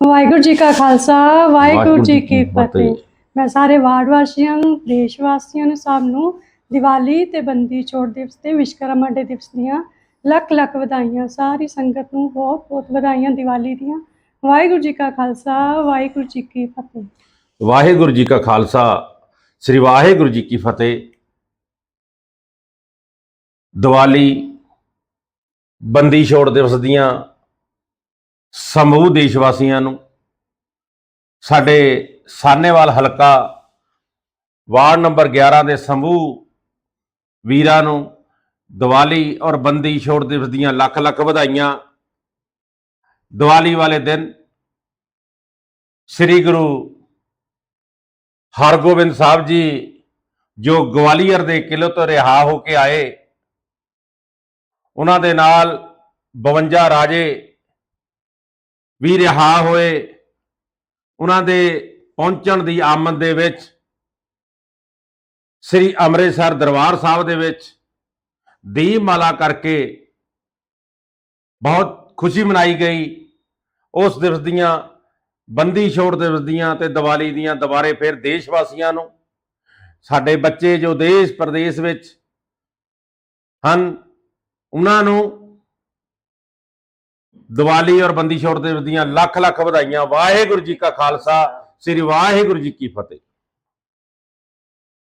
ਵਾਹਿਗੁਰੂ ਜੀ ਕਾ ਖਾਲਸਾ ਵਾਹਿਗੁਰੂ ਜੀ ਕੀ ਫਤਿਹ। ਮੈਂ ਸਾਰੇ ਵਾਰਡ ਵਾਸੀਆਂ ਨੂੰ ਦੇਸ਼ ਵਾਸੀਆਂ ਨੂੰ ਸਭ ਨੂੰ ਦੀਵਾਲੀ ਤੇ ਬੰਦੀ ਛੋੜ ਦਿਵਸ ਤੇ ਵਿਸ਼ਕਰਮਾ ਡੇ ਦਿਵਸ ਦੀਆਂ ਲੱਖ ਲੱਖ ਵਧਾਈਆਂ ਸਾਰੀ ਸੰਗਤ ਨੂੰ ਬਹੁਤ ਬਹੁਤ ਵਧਾਈਆਂ ਦੀਵਾਲੀ ਦੀਆਂ। ਵਾਹਿਗੁਰੂ ਜੀ ਕਾ ਖਾਲਸਾ ਵਾਹਿਗੁਰੂ ਜੀ ਕੀ ਫਤਿਹ। ਵਾਹਿਗੁਰੂ ਜੀ ਕਾ ਖਾਲਸਾ ਸ੍ਰੀ ਵਾਹਿਗੁਰੂ ਜੀ ਕੀ ਫਤਿਹ। ਦੀਵਾਲੀ ਬੰਦੀ ਛੋੜ ਦਿਵਸ ਦੀਆਂ ਸਮੂਹ ਦੇਸ਼ ਵਾਸੀਆਂ ਨੂੰ, ਸਾਡੇ ਸਾਨੇਵਾਲ ਹਲਕਾ ਵਾਰਡ ਨੰਬਰ 11 ਦੇ ਸਮੂਹ ਵੀਰਾਂ ਨੂੰ ਦੀਵਾਲੀ ਔਰ ਬੰਦੀ ਛੋੜ ਦਿਵਸ ਦੀਆਂ ਲੱਖ ਲੱਖ ਵਧਾਈਆਂ। ਦੀਵਾਲੀ ਵਾਲੇ ਦਿਨ ਸ੍ਰੀ ਗੁਰੂ ਹਰਗੋਬਿੰਦ ਸਾਹਿਬ ਜੀ, ਜੋ ਗਵਾਲੀਅਰ ਦੇ ਕਿਲੇ ਤੋਂ ਰਿਹਾ ਹੋ ਕੇ ਆਏ, ਉਹਨਾਂ ਦੇ ਨਾਲ 52 ਰਾਜੇ ਵੀ ਰਿਹਾ ਹੋਏ, ਉਹਨਾਂ ਦੇ ਪਹੁੰਚਣ ਦੀ ਆਮਦ ਦੇ ਵਿੱਚ, ਸ੍ਰੀ ਅੰਮ੍ਰਿਤਸਰ ਦਰਬਾਰ ਸਾਹਿਬ ਦੇ ਵਿੱਚ ਦੀਪਮਾਲਾ ਕਰਕੇ ਬਹੁਤ ਖੁਸ਼ੀ ਮਨਾਈ ਗਈ। ਉਸ ਦਿਵਸ ਦੀਆਂ ਬੰਦੀ ਛੋੜ ਦਿਵਸ ਦੀਆਂ ਤੇ ਦੀਵਾਲੀ ਦੀਆਂ ਦੁਬਾਰੇ ਫਿਰ ਦੇਸ਼ ਵਾਸੀਆਂ ਨੂੰ, ਸਾਡੇ ਬੱਚੇ ਜੋ ਦੇਸ਼ ਪ੍ਰਦੇਸ਼ ਵਿੱਚ ਹਨ, ਉਹਨਾਂ ਨੂੰ ਦੀਵਾਲੀ ਔਰ ਬੰਦੀ ਛੋੜ ਦਿਵਸ ਦੀਆਂ ਲੱਖ ਲੱਖ ਵਧਾਈਆਂ। ਵਾਹਿਗੁਰੂ ਜੀ ਕਾ ਖਾਲਸਾ, ਸ੍ਰੀ ਵਾਹਿਗੁਰੂ ਜੀ ਕੀ ਫਤਿਹ।